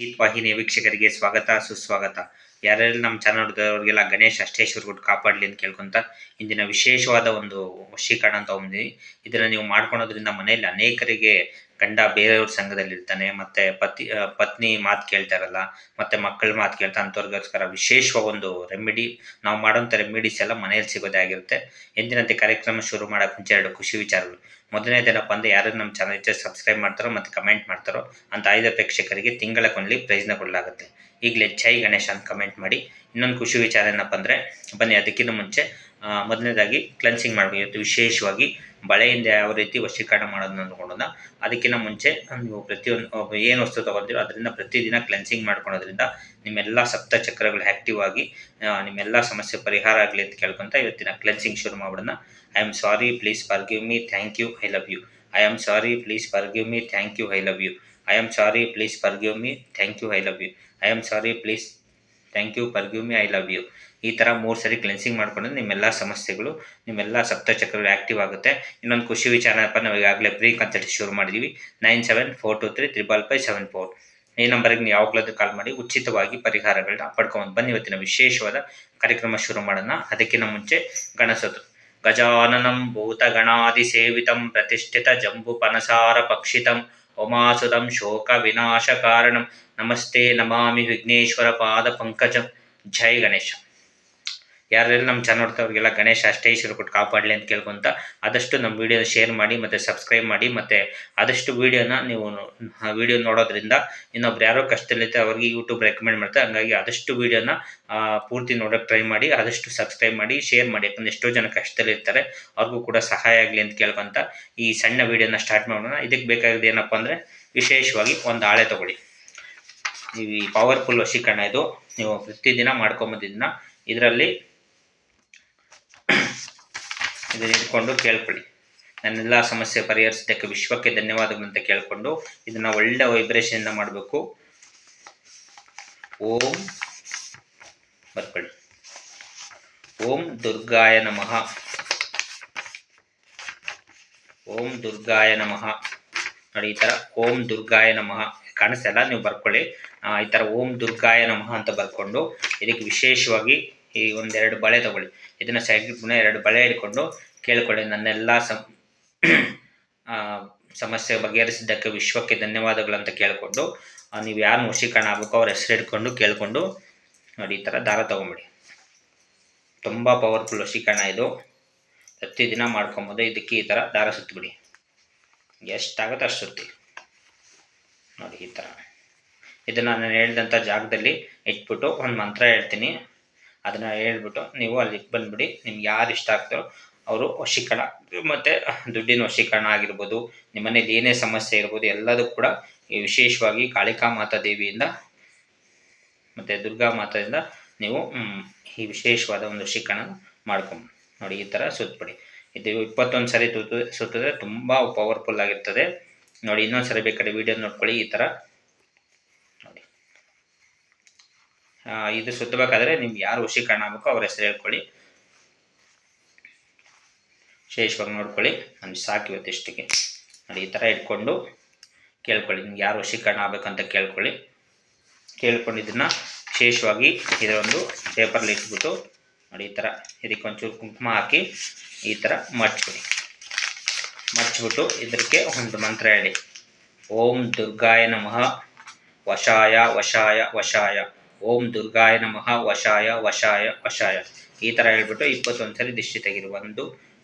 ಗೀತ್ ವಾಹಿನಿಯ ವೀಕ್ಷಕರಿಗೆ ಸ್ವಾಗತ, ಸುಸ್ವಾಗತ. ಯಾರ್ಯಾರು ನಮ್ಮ ಚಾನಲ್ ನೋಡಿದವ್ರಿಗೆಲ್ಲ ಗಣೇಶ್ ಅಷ್ಟೇಶ್ವರ ಗುಡ್ ಕಾಪಾಡಲಿ ಅಂತ ಕೇಳ್ಕೊಂತ ಇಂದಿನ ವಿಶೇಷವಾದ ಒಂದು ವಶೀಕರಣ ಅಂತ ಇದನ್ನು ನೀವು ಮಾಡ್ಕೊಳೋದ್ರಿಂದ ಮನೆಯಲ್ಲಿ ಅನೇಕರಿಗೆ ಗಂಡ ಬೇರೆಯವ್ರ ಸಂಘದಲ್ಲಿ ಇರ್ತಾನೆ ಮತ್ತೆ ಪತಿ ಪತ್ನಿ ಮಾತು ಕೇಳ್ತಾರಲ್ಲ, ಮತ್ತೆ ಮಕ್ಕಳ ಮಾತು ಕೇಳ್ತಾ ಅಂಥವ್ರಿಗೋಸ್ಕರ ವಿಶೇಷವಾಗಿ ಒಂದು ರೆಮಿಡಿ ನಾವು ಮಾಡೋಂಥ ರೆಮಿಡೀಸ್ ಎಲ್ಲ ಮನೆಯಲ್ಲಿ ಸಿಗೋದೇ ಆಗಿರುತ್ತೆ. ಎಂದಿನಂತೆ ಕಾರ್ಯಕ್ರಮ ಶುರು ಮಾಡೋಕೆ ಮುಂಚೆ ಎರಡು ಖುಷಿ ವಿಚಾರಗಳು. ಮೊದಲನೇದೇನಪ್ಪ ಅಂದ್ರೆ ಯಾರು ನಮ್ಮ ಚಾನಲ್ ಸಬ್ಸ್ಕ್ರೈಬ್ ಮಾಡ್ತಾರೋ ಮತ್ತು ಕಮೆಂಟ್ ಮಾಡ್ತಾರೋ, ಅಂತ ಐದು ಪ್ರೇಕ್ಷಕರಿಗೆ ತಿಂಗಳ ಕೊನೆಯಲ್ಲಿ ಪ್ರೈಸ್ನ ಕೊಡಲಾಗುತ್ತೆ. ಈಗಲೇ ಜೈ ಗಣೇಶ ಅಂತ ಕಮೆಂಟ್ ಮಾಡಿ. ಇನ್ನೊಂದು ಖುಷಿ ವಿಚಾರ ಏನಪ್ಪ ಅಂದರೆ, ಬನ್ನಿ ಅದಕ್ಕಿಂತ ಮುಂಚೆ ಮೊದಲನೇದಾಗಿ ಕ್ಲೆನ್ಸಿಂಗ್ ಮಾಡಬೇಕು ಇವತ್ತು ವಿಶೇಷವಾಗಿ ಬಳೆಯಿಂದ ಯಾವ ರೀತಿ ವಶೀಕರಣ ಮಾಡೋದನ್ನ ಅಂದ್ಕೊಂಡೋದ ಅದಕ್ಕಿಂತ ಮುಂಚೆ ನೀವು ಪ್ರತಿಯೊಂದು ಏನು ವಸ್ತು ತೊಗೊಂತೀರೋ ಅದರಿಂದ ಪ್ರತಿದಿನ ಕ್ಲೆನ್ಸಿಂಗ್ ಮಾಡ್ಕೊಳೋದ್ರಿಂದ ನಿಮ್ಮೆಲ್ಲ ಸಪ್ತ ಚಕ್ರಗಳು ಆ್ಯಕ್ಟಿವ್ ಆಗಿ ನಿಮ್ಮೆಲ್ಲ ಸಮಸ್ಯೆ ಪರಿಹಾರ ಆಗಲಿ ಅಂತ ಕೇಳ್ಕೊಂತ ಇವತ್ತಿನ ಕ್ಲೆನ್ಸಿಂಗ್ ಶುರು ಮಾಡೋಣ I am sorry please forgive me thank you I love you I am sorry please forgive me thank you I love you I am sorry please forgive me thank you I love you I am sorry please thank you forgive me I love you ಈ ಥರ ಮೂರು ಸರಿ cleansing ಮಾಡ್ಕೊಂಡ್ರೆ ನಿಮ್ಮೆಲ್ಲ ಸಮಸ್ಯೆಗಳು, ನಿಮ್ಮೆಲ್ಲ ಸಪ್ತಚಕ್ರಗಳು active ಆಗುತ್ತೆ. ಇನ್ನೊಂದು ಖುಷಿ ವಿಚಾರ ಏನಪ್ಪ ನಾವು ಈಗಾಗಲೇ ಪ್ರೀ ಕನ್ಸಲ್ಟ್ ಶುರು ಮಾಡಿದ್ದೀವಿ nine seven four two three triple five seven four ಈ ನಂಬರ್ಗೆ ನೀವು ಯಾವಾಗಲಾದ್ರೂ ಕಾಲ್ ಮಾಡಿ ಉಚಿತವಾಗಿ ಪರಿಹಾರಗಳನ್ನ ಪಡ್ಕೊಂಡು ಬನ್ನಿ. ಇವತ್ತಿನ ವಿಶೇಷವಾದ ಕಾರ್ಯಕ್ರಮ ಶುರು ಮಾಡೋಣ. ಅದಕ್ಕಿಂತ ಮುಂಚೆ ಗಣಸೋದು ಗಜಾನನಂ ಭೂತ ಗಣಾದಿ ಸೇವಿತಂ ಪ್ರತಿಷ್ಠಿತ ಜಂಬು ಪನಸಾರ ಪಕ್ಷಿತಂ ಉಮಾಸುದಂ ಶೋಕ ವಿನಾಶ ಕಾರಣಂ. ನಮಸ್ತೆ ನಮಾಮಿ ವಿಘ್ನೇಶ್ವರ ಪಾದ ಪಂಕಜಂ. ಜೈ ಗಣೇಶ. ಯಾರೆಲ್ಲ ನಮ್ಮ ಚಾನಲ್ ನೋಡ್ತಾವ್ರಿಗೆಲ್ಲ ಗಣೇಶ ಅಷ್ಟೈಶ್ವರ ಕೊಟ್ಟು ಕಾಪಾಡಲಿ ಅಂತ ಕೇಳ್ಕೊಂತ ಆದಷ್ಟು ನಮ್ಮ ವಿಡಿಯೋನ ಶೇರ್ ಮಾಡಿ ಮತ್ತು ಸಬ್ಸ್ಕ್ರೈಬ್ ಮಾಡಿ ಮತ್ತು ಆದಷ್ಟು ವಿಡಿಯೋನ ನೀವು ವಿಡಿಯೋ ನೋಡೋದ್ರಿಂದ ಇನ್ನೊಬ್ರು ಯಾರೋ ಕಷ್ಟದಲ್ಲಿರ್ತಾರೆ ಅವ್ರಿಗೆ ಯೂಟ್ಯೂಬ್ ರೆಕಮೆಂಡ್ ಮಾಡ್ತಾರೆ. ಹಂಗಾಗಿ ಆದಷ್ಟು ವಿಡಿಯೋನ ಪೂರ್ತಿ ನೋಡೋಕೆ ಟ್ರೈ ಮಾಡಿ, ಆದಷ್ಟು ಸಬ್ಸ್ಕ್ರೈಬ್ ಮಾಡಿ ಶೇರ್ ಮಾಡಿ. ಯಾಕಂದ್ರೆ ಎಷ್ಟೋ ಜನ ಕಷ್ಟದಲ್ಲಿರ್ತಾರೆ, ಅವ್ರಿಗೂ ಕೂಡ ಸಹಾಯ ಆಗಲಿ ಅಂತ ಕೇಳ್ಕೊಂತ ಈ ಸಣ್ಣ ವಿಡಿಯೋನ ಸ್ಟಾರ್ಟ್ ಮಾಡೋಣ. ಇದಕ್ಕೆ ಬೇಕಾಗಿದೆ ಏನಪ್ಪ ಅಂದರೆ ವಿಶೇಷವಾಗಿ ಒಂದು ಹಾಳೆ ತಗೊಳ್ಳಿ. ಈ ಪವರ್ಫುಲ್ ವಶೀಕರಣ ಇದು. ನೀವು ಪ್ರತಿದಿನ ಮಾಡ್ಕೊಂಬಂದಿದ್ದನ್ನ ಇದರಲ್ಲಿ ಇಟ್ಕೊಂಡು ಕೇಳ್ಕೊಳ್ಳಿ. ನನ್ನೆಲ್ಲ ಸಮಸ್ಯೆ ಪರಿಹರಿಸಿದ್ದಕ್ಕೆ ವಿಶ್ವಕ್ಕೆ ಧನ್ಯವಾದಗಳು ಅಂತ ಕೇಳಿಕೊಂಡು ಇದನ್ನ ಒಳ್ಳೆ ವೈಬ್ರೇಷನ್ ಮಾಡಬೇಕು. ಓಂ ಬರ್ಕೊಳ್ಳಿ. ಓಂ ದುರ್ಗಾಯ ನಮಃ. ಓಂ ದುರ್ಗಾಯ ನಮಃ. ನೋಡಿ ಈ ಥರ ಓಂ ದುರ್ಗಾಯ ನಮಃ ಕಾಣಿಸ್ತಲ್ಲ ನೀವು ಬರ್ಕೊಳ್ಳಿ. ಈ ಥರ ಓಂ ದುರ್ಗಾಯ ನಮಃ ಅಂತ ಬರ್ಕೊಂಡು ಇದಕ್ಕೆ ವಿಶೇಷವಾಗಿ ಈ ಒಂದೆರಡು ಬಳೆ ತಗೊಳ್ಳಿ. ಇದನ್ನು ಸೈಡ್ ಎರಡು ಬಳೆ ಹಿಡ್ಕೊಂಡು ಕೇಳ್ಕೊಳ್ಳಿ. ನನ್ನೆಲ್ಲ ಸಮ್ ಸಮಸ್ಯೆ ಬಗೆಹರಿಸಿದ್ದಕ್ಕೆ ವಿಶ್ವಕ್ಕೆ ಧನ್ಯವಾದಗಳು ಅಂತ ಕೇಳಿಕೊಂಡು ನೀವು ಯಾರು ವಶೀಕರಣ ಆಗಬೇಕು ಅವ್ರ ಹೆಸರು ಹಿಡ್ಕೊಂಡು ಕೇಳಿಕೊಂಡು ನೋಡಿ, ಈ ಥರ ದಾರ ತೊಗೊಂಬಿಡಿ. ತುಂಬ ಪವರ್ಫುಲ್ ವಶೀಕರಣ ಇದು. ಪ್ರತಿದಿನ ಮಾಡ್ಕೊಬೋದು. ಇದಕ್ಕೆ ಈ ಥರ ದಾರ ಸುತ್ತಿಬಿಡಿ ಎಷ್ಟಾಗುತ್ತೆ ಅಷ್ಟು ಸುತ್ತಿ. ನೋಡಿ, ಈ ಥರ ಇದನ್ನು ನಾನು ಹೇಳಿದಂಥ ಜಾಗದಲ್ಲಿ ಇಟ್ಬಿಟ್ಟು ಒಂದು ಮಂತ್ರ ಹೇಳ್ತೀನಿ. ಅದನ್ನು ಹೇಳ್ಬಿಟ್ಟು ನೀವು ಅಲ್ಲಿ ಬಂದುಬಿಡಿ. ನಿಮ್ಗೆ ಯಾರು ಇಷ್ಟ ಆಗ್ತಾರೋ ಅವರು ವಶೀಕರಣ, ಮತ್ತೆ ದುಡ್ಡಿನ ವಶೀಕರಣ ಆಗಿರ್ಬೋದು ನಿಮ್ಮ ಮನೇಲಿ ಏನೇ ಸಮಸ್ಯೆ ಇರ್ಬೋದು, ಎಲ್ಲದೂ ಕೂಡ ಈ ವಿಶೇಷವಾಗಿ ಕಾಳಿಕಾ ಮಾತಾ ದೇವಿಯಿಂದ ಮತ್ತೆ ದುರ್ಗಾ ಮಾತಾದಿಂದ ನೀವು ಈ ವಿಶೇಷವಾದ ಒಂದು ವಶೀಕರಣ ಮಾಡ್ಕೊಂಡು ನೋಡಿ, ಈ ಥರ ಸುತ್ತಬಿಡಿ ಇದು ಇಪ್ಪತ್ತೊಂದು ಸರಿ ತುತ್ತು ಸುತ್ತಿದ್ರೆ ತುಂಬ ಪವರ್ಫುಲ್ ಆಗಿರ್ತದೆ. ನೋಡಿ, ಇನ್ನೊಂದು ಸರಿ ಬೇಕಾದ್ರೆ ವಿಡಿಯೋ ನೋಡ್ಕೊಳ್ಳಿ, ಈ ಥರ ನೋಡಿ. ಇದು ಸುತ್ತಬೇಕಾದ್ರೆ ನಿಮ್ಗೆ ಯಾರು ವಶೀಕರಣ ಆಗಬೇಕೋ ಅವ್ರ ಹೆಸರು ಹೇಳ್ಕೊಳ್ಳಿ. ವಿಶೇಷವಾಗಿ ನೋಡ್ಕೊಳ್ಳಿ. ನಮ್ಗೆ ಸಾಕು ಇವತ್ತು ಇಷ್ಟಿಗೆ ನೋಡಿ, ಈ ಥರ ಇಟ್ಕೊಂಡು ಕೇಳ್ಕೊಳ್ಳಿ. ನಿಮ್ಗೆ ಯಾರು ವಶೀಕರಣ ಆಗಬೇಕಂತ ಕೇಳ್ಕೊಳ್ಳಿ. ಕೇಳ್ಕೊಂಡು ಇದನ್ನು ವಿಶೇಷವಾಗಿ ಇದರೊಂದು ಪೇಪರ್ಲಿ ಇಟ್ಬಿಟ್ಟು ನೋಡಿ, ಈ ಥರ ಇದಕ್ಕೆ ಒಂಚೂರು ಕುಂಕುಮ ಹಾಕಿ ಈ ಥರ ಮಡ್ಚ್ಬಿಡಿ ಮಡ್ಚ್ಬಿಟ್ಟು ಇದಕ್ಕೆ ಒಂದು ಮಂತ್ರ ಹೇಳಿ. ಓಂ ದುರ್ಗಾಯ ನಮಃ ವಶಾಯ ವಶಾಯ ವಶಾಯ. ಓಂ ದುರ್ಗಾಯ ನಮಃ ವಶಾಯ ವಶಾಯ ವಶಾಯ. ಈ ಥರ ಹೇಳ್ಬಿಟ್ಟು ಇಪ್ಪತ್ತೊಂದು ಸರಿ ದಿಷ್ಟಿ ತೆಗಿರಿ ಒಂದು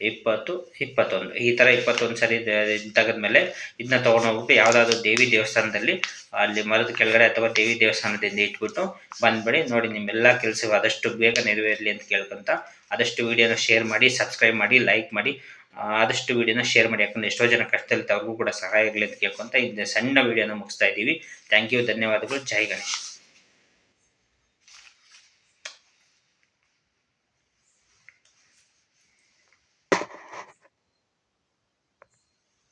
ಇಪ್ಪತ್ತು, ಇಪ್ಪತ್ತೊಂದು. ಈ ಥರ ಇಪ್ಪತ್ತೊಂದು ಸರಿ ತೆಗೆದ್ಮೇಲೆ ಇದನ್ನ ತೊಗೊಂಡೋಗ್ಬಿಟ್ಟು ಯಾವುದಾದ್ರು ದೇವಿ ದೇವಸ್ಥಾನದಲ್ಲಿ, ಅಲ್ಲಿ ಮರದ ಕೆಳಗಡೆ ಅಥವಾ ದೇವಿ ದೇವಸ್ಥಾನದಿಂದ ಇಟ್ಬಿಟ್ಟು ಬಂದ್ಬಿಡಿ. ನೋಡಿ, ನಿಮ್ಮೆಲ್ಲ ಕೆಲಸ ಆದಷ್ಟು ಬೇಗ ನೆರವೇರಲಿ ಅಂತ ಕೇಳ್ಕೊಂತ ಆದಷ್ಟು ವಿಡಿಯೋನ ಶೇರ್ ಮಾಡಿ, ಸಬ್ಸ್ಕ್ರೈಬ್ ಮಾಡಿ, ಲೈಕ್ ಮಾಡಿ. ಆದಷ್ಟು ವಿಡಿಯೋನ ಶೇರ್ ಮಾಡಿ. ಯಾಕಂದ್ರೆ ಎಷ್ಟೋ ಜನ ಕಷ್ಟದಲ್ಲಿ ಅವ್ರಿಗೂ ಕೂಡ ಸಹಾಯ ಆಗಲಿ ಅಂತ ಕೇಳ್ಕೊಂತ ಇದು ಸಣ್ಣ ವಿಡಿಯೋನ ಮುಗಿಸ್ತಾ ಇದ್ದೀವಿ. ಥ್ಯಾಂಕ್ ಯು, ಧನ್ಯವಾದಗಳು. ಜೈ ಗಣೇಶ್.